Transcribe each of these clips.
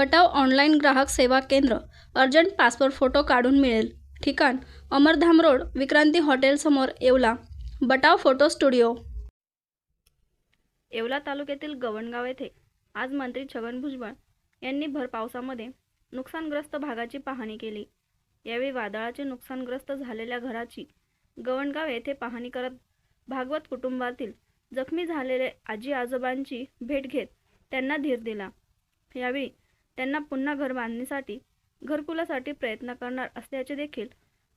बटाव online ग्राहक सेवा केंद्र अर्जंट पासपोर्ट फोटो काढून मिळेल. ठिकाण अमरधाम रोड विक्रांती हॉटेलसमोर Yeola. Batav photo studio. Yeola तालुक्यातील गवणगाव येथे आज मंत्री छगन भुजबळ यांनी भर पावसामध्ये नुकसानग्रस्त भागाची पाहणी केली. यावेळी वादळाचे नुकसानग्रस्त झालेल्या घराची गवणगाव येथे पाहणी करत भागवत कुटुंबातील जखमी झालेले आजी आजोबांची भेट घेत त्यांना धीर दिला. यावेळी त्यांना पुन्हा घर बांधणीसाठी घरकुलासाठी प्रयत्न करणार असल्याचे देखील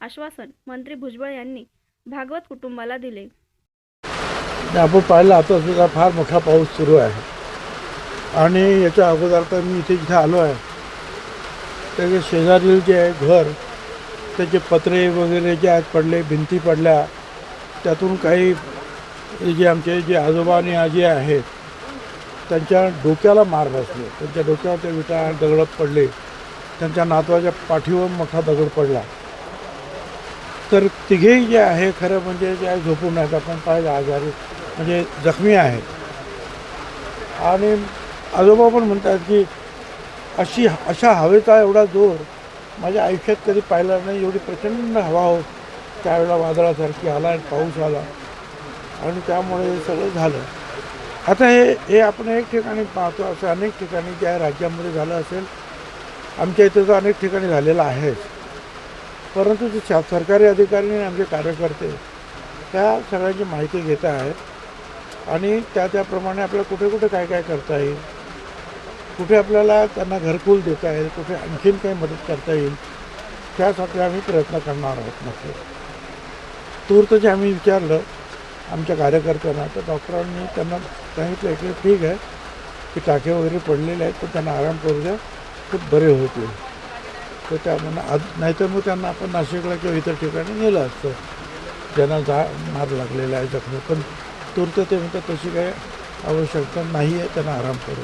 आश्वासन मंत्री भुजबळ यांनी भागवत कुटुंबाला दिले. म्हणजे आपण पाहिलं आता सुद्धा फार मोठा पाऊस सुरू आहे. आणि याच्या अगोदर तर मी इथे जिथे आलो आहे त्याचे शेजारील जे आहे घर त्याचे पत्रे वगैरे जे आहेत पडले भिंती पडल्या त्यातून काही जे आमचे जे आजोबा आणि आजी आहेत त्यांच्या डोक्याला मार बसले. त्यांच्या डोक्यावर ते विटा दगड पडले. त्यांच्या नातवाच्या पाठीवर मोठा दगड पडला. तर तिघेही जे आहे खरं म्हणजे जे झोपून आहेत आपण पाहिजे आजारी म्हणजे जखमी आहेत. आणि आजोबा पण म्हणतात की अशी अशा हवेचा एवढा जोर माझ्या आयुष्यात कधी पाहिला नाही. एवढी प्रचंड हवा हो. त्यावेळेला वादळासारखी आला आणि पाऊस आला. आणि त्यामुळे हे सगळं झालं. आता हे हे आपण एक ठिकाणी पाहतो असं अनेक ठिकाणी ज्या राज्यामध्ये झालं असेल आमच्या इथं तर अनेक ठिकाणी झालेलं आहेच. परंतु जे शा- सरकारी अधिकारी आणि आमचे कार्यकर्ते त्या सगळ्यांची माहिती घेत आहेत आणि त्या त्याप्रमाणे आपल्याला कुठे कुठे काय काय करता येईल? कुठे आपल्याला त्यांना घरकुल देता येईल? कुठे आणखीन काही मदत करता येईल? त्यासाठी आम्ही प्रयत्न करणार आहोत नक्की. तूर्त जे आम्ही विचारलं आमच्या कार्यकर्त्यांना तर डॉक्टरांनी त्यांना सांगितलं की ठीक आहे की टाके वगैरे पडलेले आहेत तर त्यांना आराम करू द्या खूप बरे होतील. तर त्यामुळे आज नाहीतर मग त्यांना आपण नाशिकला किंवा इतर ठिकाणी नेलं असतं. ज्यांना जा मार लागलेला आहे जखमी पण तूर्त ते म्हणतात तशी काही आवश्यकता नाही आहे त्यांना आराम करू